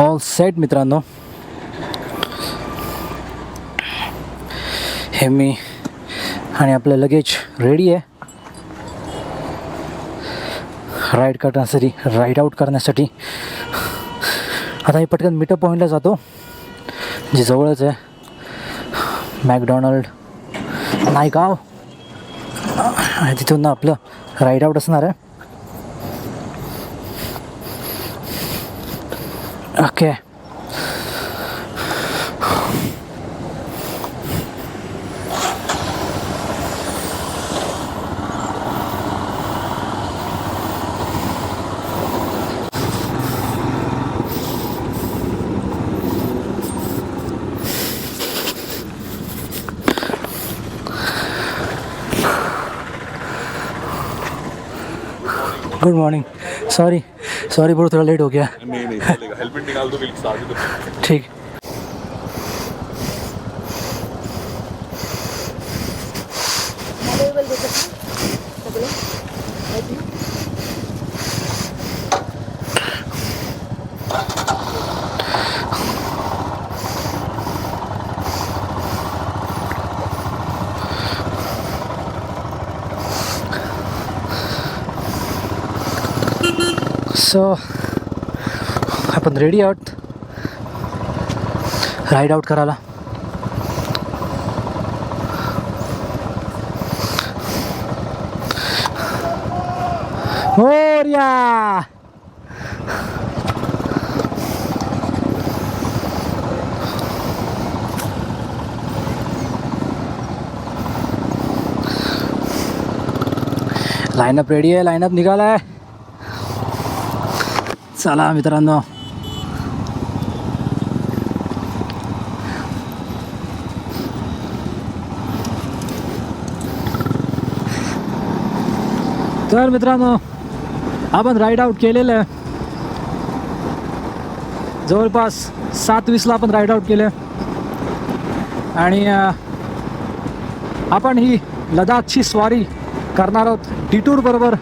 All set मित्रांनो. हे मी आणि आपलं लगेज रेडी आहे. राईड करण्यासाठी राईड आऊट करण्यासाठी. आता मी पटकन मिटर पॉईंटला जातो जे जवळच आहे. मॅकडॉनल्ड नायगाव. आणि तिथून ना आपलं राईड आऊट असणार आहे. Okay good morning sorry sorry bro थोड़ा लेट हो गया. नहीं नहीं हेलमेट निकाल दो. ठीक. सो आपण रेडी आहोत राईड आऊट करायला मोर्या! लाईनअप रेडी आहे लाईनअप निघालाय चला मित्रांनो. तर मित्रांनो आपण राईड आऊट केलेलं आहे. जवळपास सात वीसला आपण राईड आऊट केलं आणि आपण ही लडाखची स्वारी करणार आहोत. डिटूर बरोबर.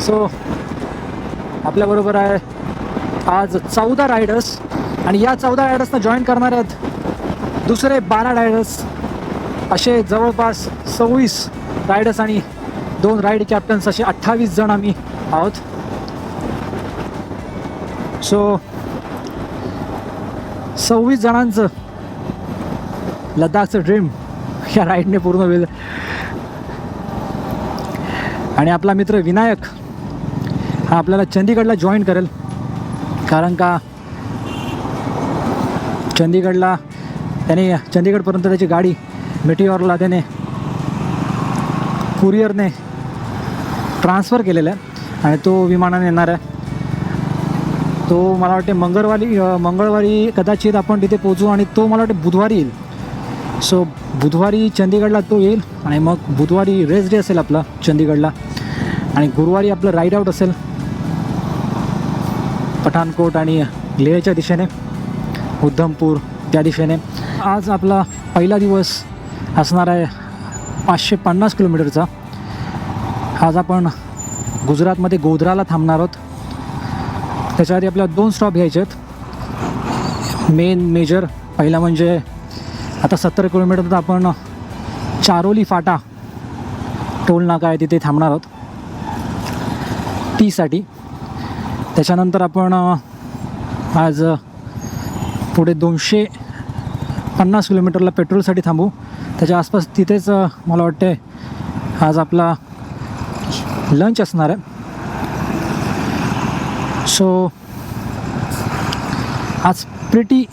सो आपल्याबरोबर आहे आज चौदा रायडर्स आणि या चौदा रायडर्सना जॉईन करणार आहेत दुसरे बारा रायडर्स. असे जवळपास सव्वीस रायडर्स आणि दोन राईड कॅप्टन्स असे अठ्ठावीस जण आम्ही आहोत. सो सव्वीस जणांचं लद्दाखचं ड्रीम या राईडने पूर्ण होईल. आणि आपला मित्र विनायक हा आपल्याला चंदीगडला जॉईन करेल. कारण का चंदीगडला त्याने चंदीगडपर्यंत त्याची गाडी मेटिओरला त्याने कुरिअरने ट्रान्सफर केलेला आहे आणि तो विमानाने येणार आहे. तो मला वाटते मंगळवारी मंगळवारी कदाचित आपण तिथे पोचू आणि तो मला वाटते बुधवारी येईल. सो बुधवारी चंदीगडला तो येईल आणि मग बुधवारी रेस्ट डे असेल आपला चंदीगडला. आणि गुरुवारी आपलं राईड आऊट असेल. पठाणकोट आणि लेहच्या दिशेने उद्धमपूर त्या दिशेने. आज आपला पहिला दिवस असणार आहे पाचशे पन्नास किलोमीटरचा. आज आपण गुजरातमध्ये गोधराला थांबणार आहोत. त्याच्या आधी आपल्याला दोन स्टॉप घ्यायचे आहेत. मेन मेजर पहिला म्हणजे आता सत्तर किलोमीटर आपण चारोली फाटा टोल नाका आहे तिथे थांबणार आहोत. तीसाठी त्याच्यानंतर आपण आज पुढे दोनशे पन्नास किलोमीटरला पेट्रोलसाठी थांबू. त्याच्या आसपास तिथेच मला वाटते आज आपला लंच असणार आहे. सो आज प्रिटी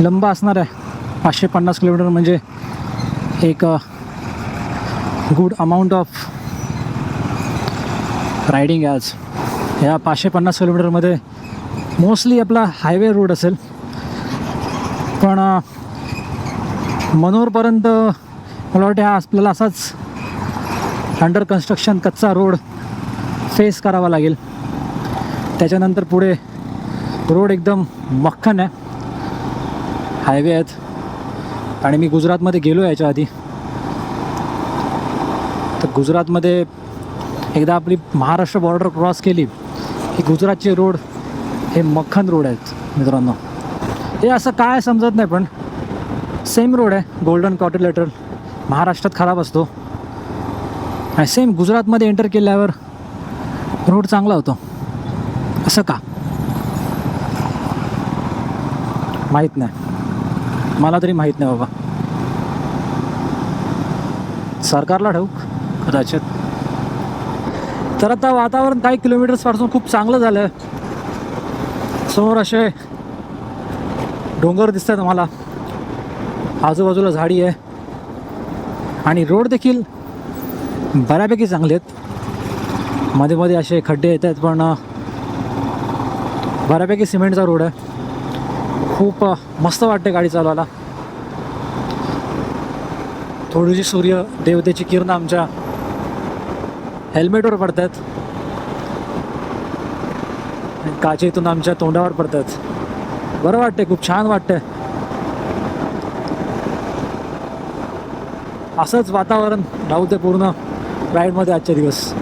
लंबा असणार आहे. पाचशे पन्नास किलोमीटर म्हणजे एक गुड अमाऊंट ऑफ रायडिंग आज या पाचशे पन्नास किलोमीटरमध्ये मोस्टली आपला हायवे रोड असेल. पण मनोरपर्यंत मला वाटते हा आपल्याला असाच अंडर कन्स्ट्रक्शन कच्चा रोड फेस करावा लागेल. त्याच्यानंतर पुढे रोड एकदम मख्खन आहे. हायवे आहेत. आणि मी गुजरातमध्ये गेलो याच्या आधी. तर गुजरातमध्ये एकदा आपली महाराष्ट्र बॉर्डर क्रॉस केली हे गुजरातचे रोड हे मक्खन रोड आहेत मित्रांनो. हे असं काय समजत नाही पण सेम रोड आहे गोल्डन कॉटिलेटर महाराष्ट्रात खराब असतो. आणि सेम गुजरातमध्ये एंटर केल्यावर रोड चांगला होतो. असं का? माहीत नाही. मला तरी माहीत नाही बाबा. सरकारला ठाऊक कदाचित. तर आता वातावरण काही किलोमीटर्सपासून खूप चांगलं झालं. आहे समोर असे डोंगर दिसत आहेत मला आजूबाजूला झाडी आहे. आणि रोड देखील बऱ्यापैकी चांगले आहेत. मध्ये मध्ये असे खड्डे येत आहेत पण बऱ्यापैकी सिमेंटचा रोड आहे. खूप मस्त वाटते गाडी चालवायला. थोडीशी सूर्य देवतेची किरण आमच्या हेल्मेटवर पडतात. काचे काचेतून आमच्या तोंडावर पडतात. बरं वाटते खूप छान वाटतंय. असंच वातावरण राहू ते पूर्ण राईडमध्ये आजचे दिवस.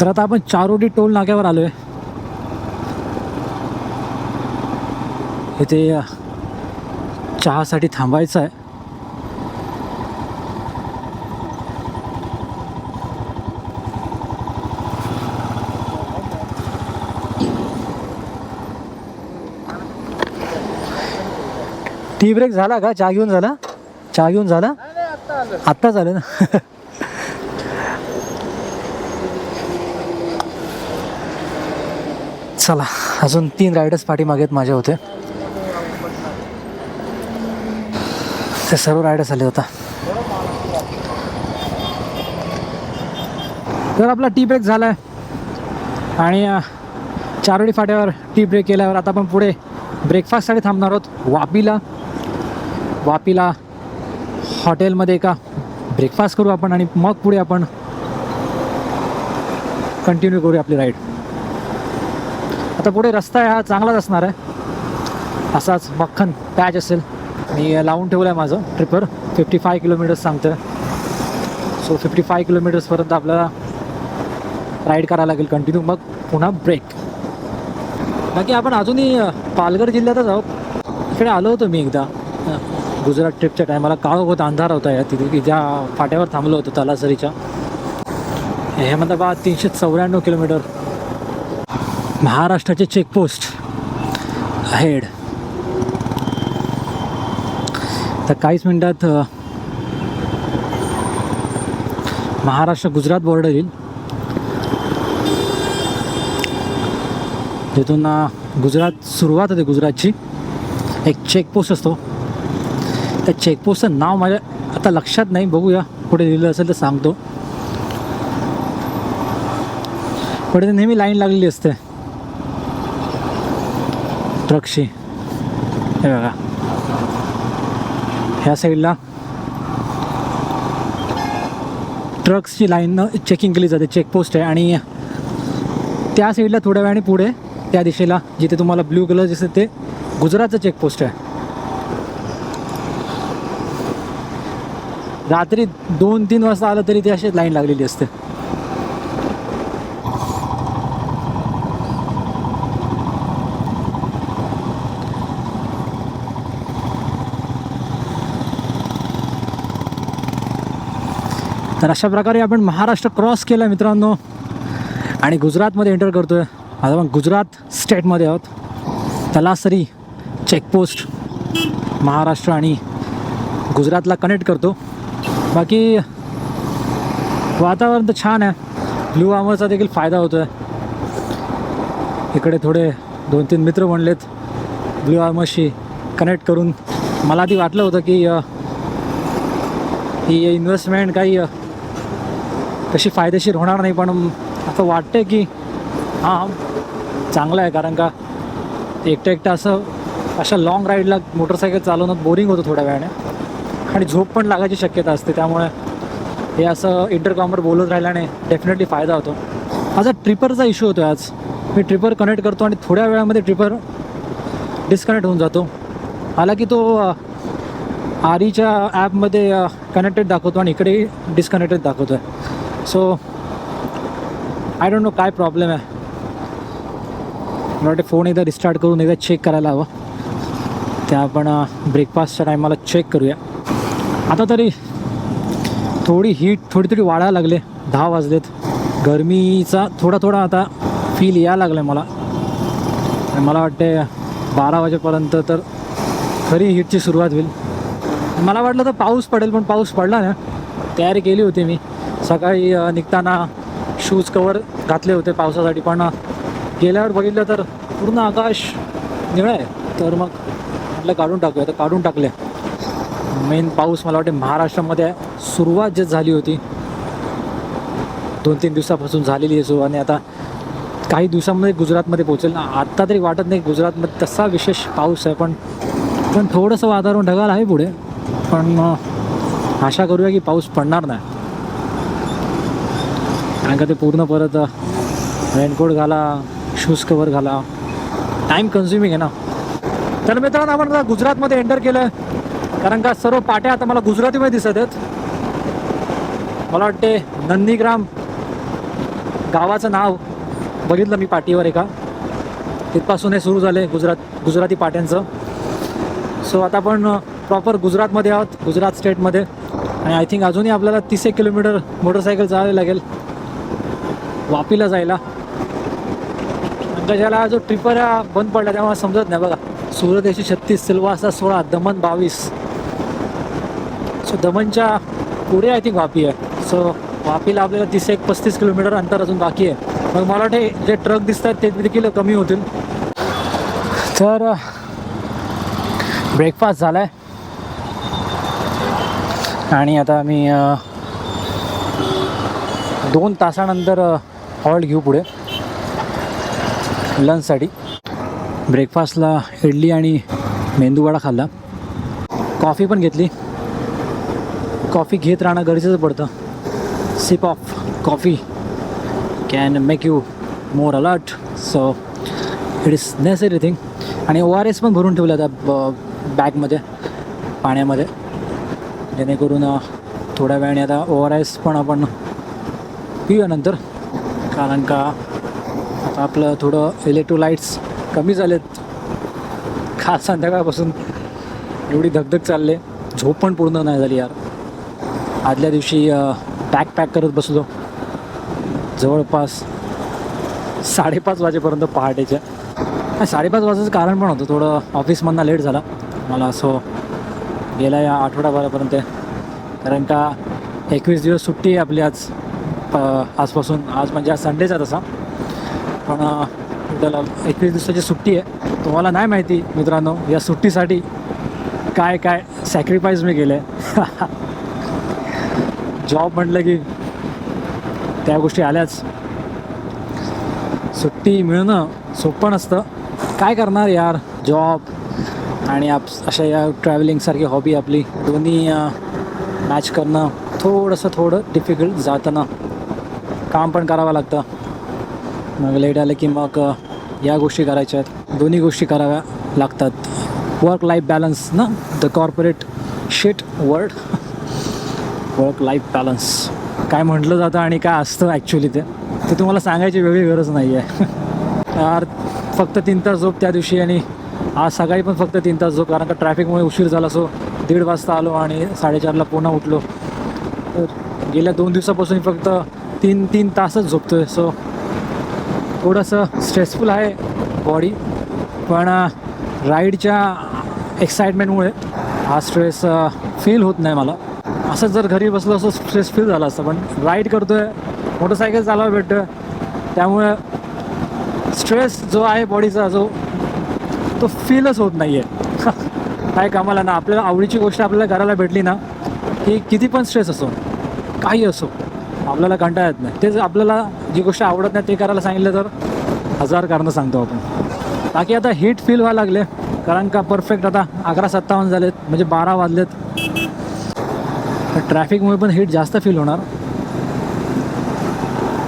तर आता आपण चारोडी टोल नाक्यावर आलोय. इथे चहासाठी थांबायचं आहे. टी ब्रेक झाला का? चहा घेऊन झाला? चहा घेऊन झाला? आत्ता झालं ना. चला अजून तीन रायडर्स पाठीमागेत माझ्या होते. ते सर्व रायडर्स आले होता. तर आपला टी ब्रेक झाला आहे आणि चारोडी फाट्यावर टी ब्रेक केल्यावर आता आपण पुढे ब्रेकफास्टसाठी थांबणार आहोत. वापीला. वापीला हॉटेलमध्ये एका ब्रेकफास्ट करू आपण आणि मग पुढे आपण कंटिन्यू करू आपली राईड आता पुढे रस्ता आहे हा चांगलाच असणार आहे. असाच मक्खन पॅच असेल. मी लावून ठेवलं आहे माझं ट्रिपर. फिफ्टी फाय किलोमीटर्स सांगतं सो फिफ्टी फाय किलोमीटर्सपर्यंत आपल्याला राईड करायला लागेल कंटिन्यू मग पुन्हा ब्रेक बाकी आपण अजूनही पालघर जिल्ह्यातच आहोत. इकडे आलो होतो मी एकदा. गुजरात ट्रिपच्या टायमाला काळोख होता अंधार होता या तिथे की ज्या फाट्यावर थांबलो होतो तलासरीच्या. अहमदाबाद तीनशे चौऱ्याण्णव किलोमीटर महाराष्ट्राचे चेकपोस्ट हेड तर काहीच मिनटात महाराष्ट्र गुजरात बॉर्डर येईल. तिथून गुजरात सुरुवात होते गुजरातची. एक चेकपोस्ट असतो. त्या चेकपोस्टचं नाव माझ्या आता लक्षात नाही. बघूया कुठे लिहिलं असेल तर सांगतो. पुढे नेहमी लाईन लागलेली असते. ट्रकची. हे बघा. ह्या साईडला ट्रक्सची लाईन चेकिंग केली जाते चेकपोस्ट आहे. आणि त्या साईडला थोड्या वेळाने पुढे त्या दिशेला जिथे तुम्हाला ब्ल्यू कलर दिसत ते गुजरातचं चेकपोस्ट आहे. रात्री दोन तीन वाजता आलं तरी ते अशी लाईन लागलेली असते. तर अशा प्रकारे आपण महाराष्ट्र क्रॉस केलं मित्रांनो. आणि गुजरातमध्ये एंटर करतोय. आता आपण गुजरात स्टेटमध्ये आहोत. तलासरी चेकपोस्ट महाराष्ट्र आणि गुजरातला कनेक्ट करतो. बाकी वातावरण तर छान आहे. ब्लू आमरचा देखील फायदा होतो आहे इकडे थोडे दोन तीन मित्र बनलेत. ब्लू आर्मरशी कनेक्ट करून. मला आधी वाटलं होतं की ही इन्व्हेस्टमेंट काही तशी फायदेशीर होणार नाही पण असं वाटतं की हां चांगलं आहे कारण का एकटं एकटं असं अशा लाँग राईडला मोटरसायकल चालवणं बोरिंग होतं थोड्या वेळाने. आणि झोप पण लागायची शक्यता असते त्यामुळे हे असं इंटरकॉमवर बोलत राहिल्याने डेफिनेटली फायदा होतो. माझा ट्रिपरचा इश्यू होतो आज. मी ट्रिपर कनेक्ट करतो आणि थोड्या वेळामध्ये ट्रिपर डिस्कनेक्ट होऊन जातो. हालाकी तो आरीच्या ॲपमध्ये कनेक्टेड दाखवतो आणि इकडे डिस्कनेक्टेड दाखवतो आहे सो आय डोंट नो काय प्रॉब्लेम आहे. मला वाटते फोन एकदा रिस्टार्ट करून एकदा चेक करायला हवं. त्या आपण ब्रेकफास्टच्या टायमाला चेक करूया. आता तरी थोडी हीट थोडी थोडी वाढायला लागले. दहा वाजलेत. गरमीचा थोडा थोडा आता फील यायला लागला आहे मला मला वाटते बारा वाजेपर्यंत तर खरी हीटची सुरुवात होईल. मला वाटलं तर पाऊस पडेल पण पाऊस पडला ना. तयारी केली होती मी. सकाळी निघताना शूज कवर घातले होते पावसासाठी पण गेल्यावर बघितलं तर पूर्ण आकाश निळं आहे. तर मग म्हटलं काढून टाकूया. तर काढून टाकले. मेन पाऊस मला वाटते महाराष्ट्रामध्ये सुरुवात जे झाली होती दोन तीन दिवसापासून झालेली आहे आणि आता काही दिवसामध्ये गुजरातमध्ये पोहोचेल ना. आत्ता तरी वाटत नाही गुजरातमध्ये तसा विशेष पाऊस आहे पण पण थोडंसं वातावरण ढगाळ आहे पुढे. पण आशा करूया की पाऊस पडणार नाही. कारण का ते पूर्ण परत रेनकोट घाला शूज कवर घाला. टाईम कन्झ्युमिंग आहे ना. तर मित्रांनो आपण आता गुजरातमध्ये एंटर केलं कारण का सर्व पाट्या आता मला गुजरातीमध्ये दिसत आहेत. मला वाटते नंदीग्राम गावाचं नाव बघितलं मी पाटीवर एका. तिथपासून हे सुरू झाले गुजरात गुजराती पाट्यांचं. सो आता आपण प्रॉपर गुजरातमध्ये आहोत गुजरात स्टेटमध्ये आणि आय थिंक अजूनही आपल्याला तीस एक किलोमीटर मोटरसायकल चालावी लागेल. वापीला जायला. ज्याला जो ट्रिपर बंद पडला तेव्हा समजत नाही बघा. सुरत एकशे छत्तीस सिल्वासा सोळा दमन बावीस. सो दमनच्या पुढे आय थिंक वापी आहे. सो वापीला आपल्याला तीस एक पस्तीस किलोमीटर अंतर अजून बाकी आहे. मग मला वाटते जे ट्रक दिसत आहेत ते देखील कमी होतील. तर ब्रेकफास्ट झाला आहे आणि आता मी दोन तासानंतर हॉल्ट घेऊ पुढे. लंचसाठी. ब्रेकफास्टला इडली आणि मेंदूवडा खाल्ला. कॉफी पण घेतली. कॉफी घेत राहणं गरजेचं पडतं. Sip of coffee can make you more alert so it is necessary thing आणि ओ आर एस पण भरून ठेवलं त्या ब बॅगमध्ये पाण्यामध्ये. जेणेकरून थोड्या वेळाने आता ओ आर एस पण आपण पिऊया नंतर. कारण का आता आपलं थोडं इलेक्ट्रोलाइट्स कमी झालेत. खास संध्याकाळपासून एवढी धगधग चालले. झोप पण पूर्ण नाही झाली यार. आदल्या दिवशी बॅग पॅक करत बसलो. जवळपास साडेपाच वाजेपर्यंत पहाटेच्या. साडेपाच वाजायचं कारण पण होतं. थोडं ऑफिसमधनं लेट झाला. मला असं गेला या आठवडाभरापर्यंत. कारण का एकवीस दिवस सुट्टी आहे आपली आज. आजपासून आज म्हणजे आज संडेचा तसा. पण त्याला एकवीस दिवसाची सुट्टी आहे. तुम्हाला नाही माहिती मित्रांनो या सुट्टीसाठी काय काय सॅक्रिफाईस मी केलं आहे जॉब म्हटलं की त्या गोष्टी आल्याच. सुट्टी मिळणं सोपं नसतं. काय करणार यार? जॉब आणि आप अशा या ट्रॅव्हलिंगसारखी हॉबी आपली. दोन्ही मॅच करणं थोडंसं थोडं डिफिकल्ट जाताना काम पण करावं लागतं. मग लेट आलं की मग या गोष्टी करायच्या आहेत. दोन्ही गोष्टी कराव्या लागतात. वर्क लाईफ बॅलन्स ना? The corporate set word work life balance काय म्हटलं जातं आणि काय असतं ॲक्च्युली ते? ते तुम्हाला सांगायची वेगळी गरज नाही आहे यार फक्त तीन तास झोप त्या दिवशी आणि आज सकाळी पण फक्त तीन तास झोप. कारण का ट्रॅफिकमुळे उशीर झाला सो दीड वाजता आलो आणि साडेचारला पुन्हा उठलो. तर गेल्या दोन दिवसापासून फक्त तीन तीन तासच झोपतो आहे सो थोडंसं स्ट्रेसफुल आहे बॉडी पण राईडच्या एक्साइटमेंटमुळे हा स्ट्रेस फील होत नाही मला. असंच जर घरी बसलो असं स्ट्रेस फील झालं असतं. पण राईड करतो आहे मोटरसायकल चालवायला भेटतं त्यामुळे स्ट्रेस जो आहे बॉडीचा जो तो फीलच होत नाही आहे काय कामाला ना आपल्याला आवडीची गोष्ट आपल्याला करायला भेटली ना की किती पण स्ट्रेस असो काही असो आपल्याला कंटाळा येत नाही. तेच आपल्याला जी गोष्ट आवडत नाही ते करायला सांगितलं तर हजार कारणं सांगतो आपण. बाकी आता हीट फील व्हायला लागले. कारण का परफेक्ट आता अकरा सत्तावन्न झालेत म्हणजे बारा वाजलेत. ट्रॅफिकमुळे पण हीट जास्त फील होणार.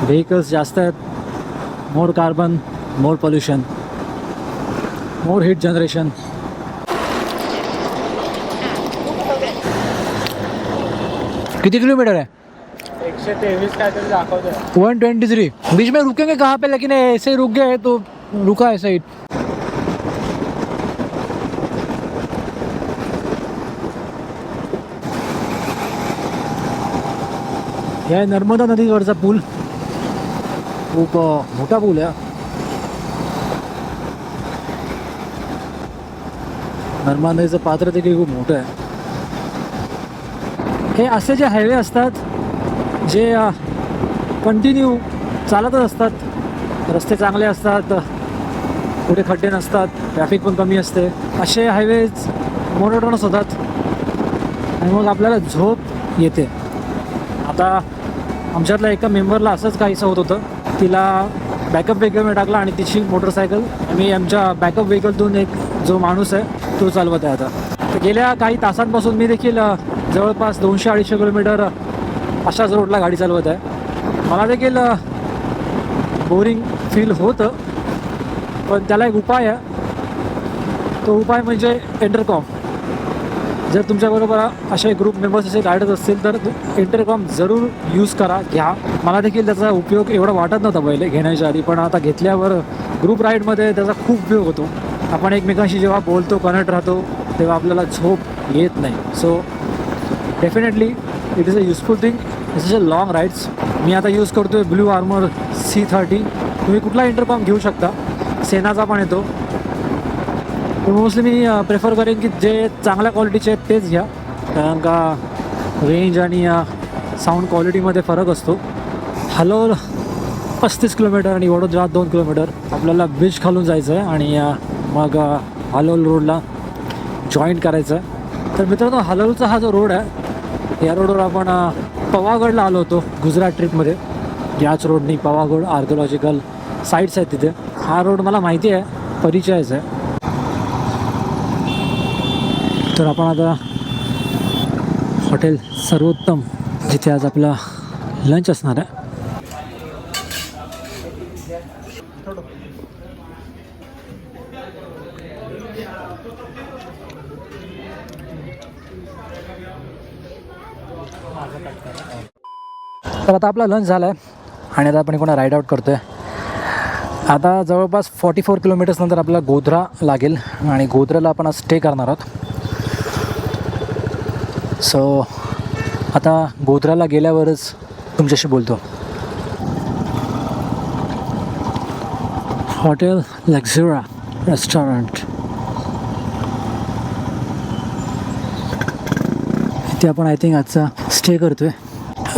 व्हेकल्स जास्त आहेत. More carbon more pollution more heat generation किती किलोमीटर आहे? एकशे तेवीस काहीतरी दाखवतोय. वन ट्वेंटी थ्री बीच में रुकेंगे कहाँ पे? लेकिन ऐसे ही रुक गए तो रुका है ही। हे नर्मदा नदीवरचा पूल। खूप अं, मोठा पूल आहे हा. नर्मदा नदीचं पात्र देखील खूप मोठं आहे हे। असे जे हायवे असतात जे कंटिन्यू चालतच असतात. रस्ते चांगले असतात कुठे खड्डे नसतात ट्रॅफिक पण कमी असते. असे हायवेज मोनोटोनस होतात. आणि मग आपल्याला झोप येते. आता आमच्यातल्या एका मेंबरला असंच काहीसं होत होतं. तिला बॅकअप व्हेकलमध्ये टाकला आणि तिची मोटरसायकल आम्ही आमच्या बॅकअप व्हेकलतून एक जो माणूस आहे तो चालवत आहे आता. तर गेल्या काही तासांपासून मी देखील जवळपास दोनशे अडीचशे किलोमीटर अशाच रोडला गाडी चालवत आहे. मला देखील बोरिंग फील होतं पण त्याला एक उपाय आहे. तो उपाय म्हणजे इंटरकॉम जर तुमच्याबरोबर असे ग्रुप मेंबर्स असे गाडत असतील तर इंटरकॉम जरूर यूज करा घ्या. मला देखील त्याचा उपयोग एवढा वाटत नव्हता पहिले घेण्याच्या आधी पण आता घेतल्यावर ग्रुप राईडमध्ये त्याचा खूप उपयोग होतो. आपण एकमेकांशी जेव्हा बोलतो कनेक्ट राहतो तेव्हा आपल्याला झोप येत नाही. So definitely it is a useful thing it's is a long rides मी आता यूज करतो आहे ब्ल्यू आर्मर सी थर्टी तुम्ही कुठला इंटरकॉम घेऊ शकता. सेनाचा पण येतो. मोस्टली मी प्रेफर करेन की जे चांगल्या क्वालिटीचे आहेत तेच घ्या. कारण का रेंज आणि साऊंड क्वालिटीमध्ये फरक असतो. हलोल पस्तीस किलोमीटर आणि वडोदरा दोन किलोमीटर आपल्याला ब्रिज खालून जायचं आहे आणि मग हलोल रोडला जॉईंट करायचं आहे तर मित्रांनो हलोलचा हा जो रोड आहे या रोडवर आपण पवागडला आलो होतो गुजरात ट्रिपमध्ये. याच रोडनी पवागड आर्किओलॉजिकल साईट्स आहेत तिथे. हा रोड मला माहिती आहे परिचयच आहे. तर आपण आता हॉटेल सर्वोत्तम जिथे आज आपला लंच असणार आहे. तर आता आपला लंच झाला आहे आणि आता आपण कोणा राईड आउट करतो आहे आता जवळपास फॉर्टी फोर किलोमीटर्सनंतर आपला आपल्याला गोधरा लागेल आणि गोधऱ्याला आपण आज स्टे करणार आहोत. सो आता गोधऱ्याला गेल्यावरच तुमच्याशी बोलतो. हॉटेल लक्झुरा रेस्टॉरंट इथे आपण आय थिंक आजचा स्टे करतोय.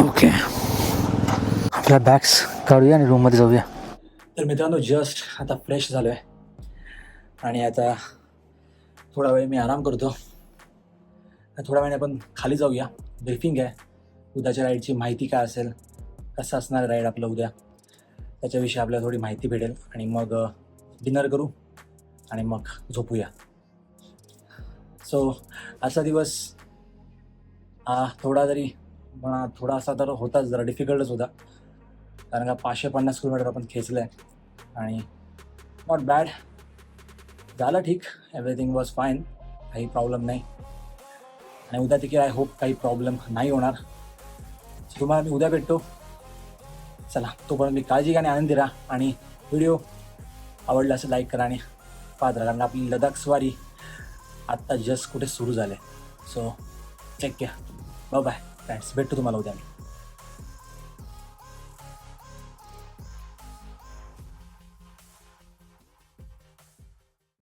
ओके आपल्या बॅग्स काढूया आणि रूममध्ये जाऊया. तर मित्रांनो जस्ट आता फ्रेश झालो आहे आणि आता थोडा वेळ मी आराम करतो. थोड्या वेळाने आपण खाली जाऊया. ब्रीफिंग आहे. उद्याच्या राईडची माहिती काय असेल? कसं असणार राईड आपलं उद्या? त्याच्याविषयी आपल्याला थोडी माहिती भेटेल. आणि मग डिनर करू. आणि मग झोपूया. सो असा दिवस थोडा जरी म्हणा थोडासा तर होताच. जरा डिफिकल्टच होता. कारण का पाचशे पन्नास किलोमीटर आपण खेचलं आहे आणि नॉट बॅड झालं ठीक. एव्हरीथिंग वॉज फाईन काही प्रॉब्लेम नाही. आणि उद्या देखील आय होप काही प्रॉब्लेम नाही होणार. तुम्हाला मी उद्या भेटतो. चला तोपर्यंत मी काळजी घ्या आणि आनंदी राहा. आणि व्हिडिओ आवडला असं लाईक करा आणि पाहत राहा. कारण आपली लडाख स्वारी आत्ता जस्ट कुठे सुरू झाले सो चेक घ्या बाय बाय फ्रेंड्स भेटतो तुम्हाला उद्या मी.